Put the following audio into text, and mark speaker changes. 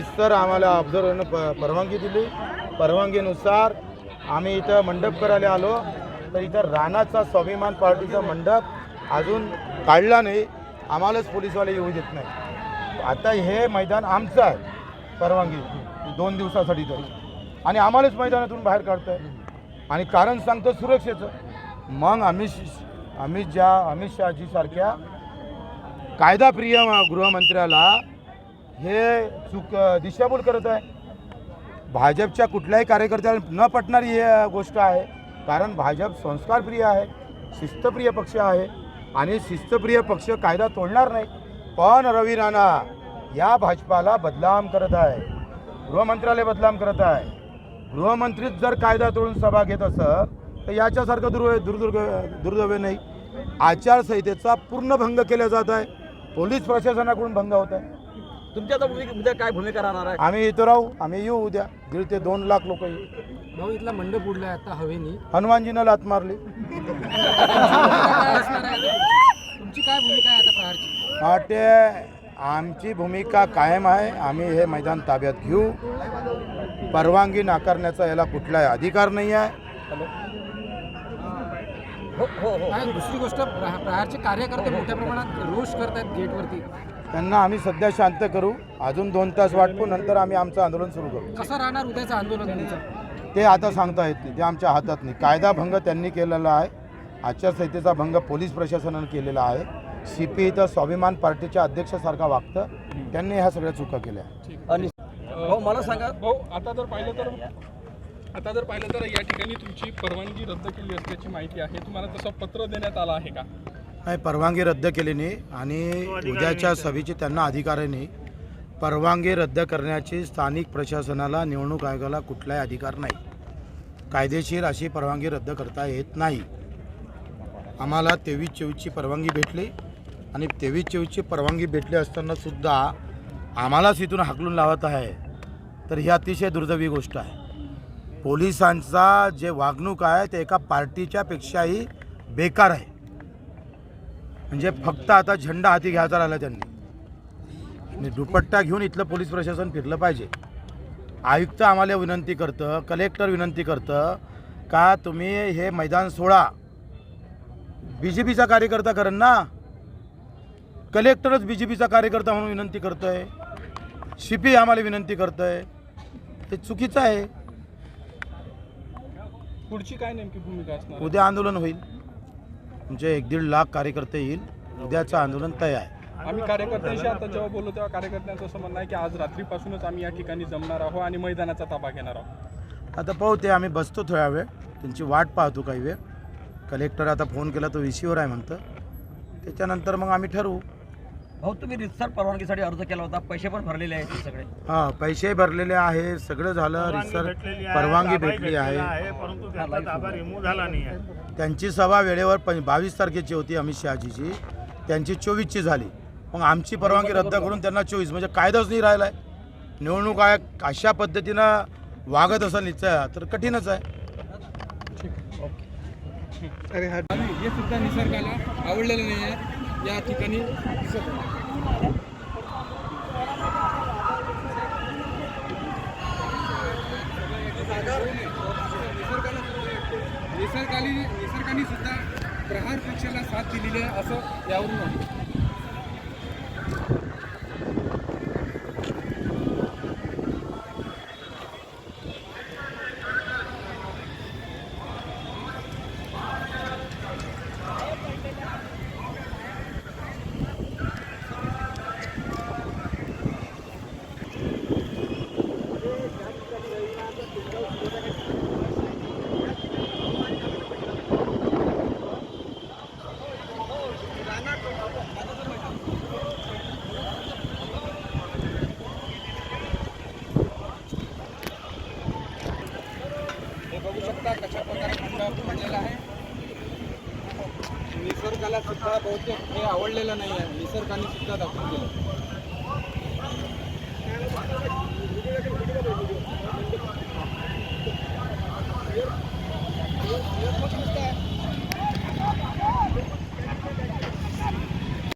Speaker 1: Sir आम्हाला ऑब्झर्वरनं प परवानगी दिली. परवानगीनुसार आम्ही इथं मंडप करायला आलो. तर इथं राणाचा स्वाभिमान पार्टीचा मंडप अजून काढला नाही. आम्हालाच पोलीसवाले येऊ देत नाही आता हे मैदान आमचं आहे. परवानगी. दोन दिवसासाठी तरी. आणि आम्हालाच मैदानातून बाहेर काढतं आणि कारण सांगतो सुरक्षेचं. मग अमित अमित ज्या अमित शहाजीसारख्या कायदाप्रिय गृहमंत्र्याला हे चुक दिशाभूल करत आहे. भाजपच्या कुठल्याही कार्यकर्त्याला न पटणारी ही गोष्ट आहे. कारण भाजप संस्कारप्रिय आहे शिस्तप्रिय पक्ष आहे आणि शिस्तप्रिय पक्ष कायदा तोडणार नाही. पण रवी राणा या भाजपाला बदलाम करत आहे. गृहमंत्र्याला बदलाम करत आहे. गृहमंत्रीच जर कायदा तोडून सभा घेत असं तर याच्यासारखं दुर्व दुर्दुर्ग दुर्दैव नाही. आचारसंहितेचा पूर्ण भंग केला जात आहे. पोलीस प्रशासनाकडून भंग होत आहे.
Speaker 2: तुमच्या आता उद्या काय भूमिका राहणार आहे?
Speaker 1: आम्ही इथं राहू आम्ही येऊ उद्या. दीड ते दोन लाख लोक येऊ.
Speaker 3: भाऊ इथला मंडप उडलाय आता हवेनी.
Speaker 1: हनुमानजीनं लात मारली.
Speaker 3: तुमची काय भूमिका आहे आता प्रहारची
Speaker 1: वाटते आमची भूमिका कायम आहे. आम्ही हे मैदान ताब्यात घेऊ. परवानगी नाकारण्याचा याला कुठलाही अधिकार नाही आहे.
Speaker 2: हो हो हो
Speaker 3: काय दुसरी गोष्ट प्रहा- प्रहारचे कार्यकर्ते मोठ्या प्रमाणात रोष करतायत गेटवरती.
Speaker 1: त्यांना आम्ही सध्या शांत करू. अजून दोन तास वाटपू नंतर आम्ही आमचं आंदोलन सुरू करू.
Speaker 3: कसं राहणार उद्याचं आंदोलन
Speaker 1: ते आता सांगता येत नाही ते आमच्या हातात नाही. कायदा भंग त्यांनी केलेला आहे. आचारसंहितेचा भंग पोलीस प्रशासनानं केलेला आहे. सी पी इथं स्वाभिमान पार्टीच्या अध्यक्षासारखा वागतं. त्यांनी ह्या सगळ्या चुका केल्या.
Speaker 2: आणि हो मला सांगा.
Speaker 4: भाऊ आता जर पाहिलं तर आता जर पाहिलं तर या ठिकाणी तुमची परवानगी रद्द केली असल्याची माहिती आहे. तुम्हाला तसं पत्र देण्यात आलं आहे का?
Speaker 1: नाही परवानगी रद्द केली नाही आणि उद्याच्या सभेची त्यांना अधिकार नाही. परवानगी रद्द करण्याची स्थानिक प्रशासनाला निवडणूक आयोगाला कुठलाही अधिकार नाही. कायदेशीर अशी परवानगी रद्द करता येत नाही. आम्हाला तेवीस चोवीसची परवानगी भेटली आणि तेवीस चोवीसची परवानगी भेटली असतानासुद्धा आम्हालाच इथून हाकलून लावत आहे. तर ही अतिशय दुर्दैवी गोष्ट आहे. पोलिसांचा जे वागणूक आहे ते एका पार्टीच्या पेक्षाही बेकार आहे. म्हणजे फक्त आता झेंडा हाती घ्यायचा राहिला त्यांनी. दुपट्टा घेऊन इथलं पोलीस प्रशासन फिरलं पाहिजे. आयुक्त आम्हाला विनंती करतं कलेक्टर विनंती करतं का तुम्ही हे मैदान सोडा. बी जे पीचा कार्यकर्ता करेन ना. कलेक्टरच बी जे पीचा कार्यकर्ता म्हणून विनंती करतोय. सी पी आम्हाला विनंती करतोय. हे चुकीचं आहे.
Speaker 4: पुढची काय नेमकी भूमिका असणार? आहे?
Speaker 1: उद्या आंदोलन होईल. तुमचे एक दीड लाख कार्यकर्ते येईल. उद्याचं आंदोलन तय आहे
Speaker 4: आम्ही कार्यकर्त्यांशी आता जेव्हा बोललो तेव्हा कार्यकर्त्यांचं असं म्हणणं आहे की आज रात्रीपासूनच आम्ही या ठिकाणी जमणार आहोत आणि मैदानाचा ताबा घेणार आहोत.
Speaker 1: आता पाहू ते आम्ही बसतो थोड्या वेळ. त्यांची वाट पाहतो काही वेळ. कलेक्टर आता फोन केला तो व्ही आहे म्हणतं. त्याच्यानंतर मग आम्ही ठरवू.
Speaker 2: भाऊ तुम्ही रितसर परवानगीसाठी अर्ज केला होता. पैसे पण भरलेले आहेत ते सगळे.
Speaker 1: हां पैसे भरलेले आहे. सगळं झालं. रिसर परवानगी भेटली आहे.
Speaker 5: परंतु त्याचा ताबा रिमूव्ह झाला नाही आहे.
Speaker 1: त्यांची सभा वेळेवर प बावीस तारखेची होती अमित शहाजीची. त्यांची चोवीसची झाली. मग आमची परवानगी रद्द करून त्यांना चोवीस. म्हणजे कायदाच नाही राहिला आहे निवडणूक आयोग अशा पद्धतीनं वागत असेल निश्चय तर कठीणच आहे.
Speaker 3: आणि हे सुद्धा निसर्गाला आवडलेलं नाही आहे. या ठिकाणी दिसत आहे. निसर्गाने निसर्गाने सुद्धा प्रहार पक्षाला साथ दिलेली आहे असं यावरून निसर्गाला सुद्धा बहुतेक हे आवडलेलं नाही आहे. निसर्गाने सुद्धा दाखवून दिलं.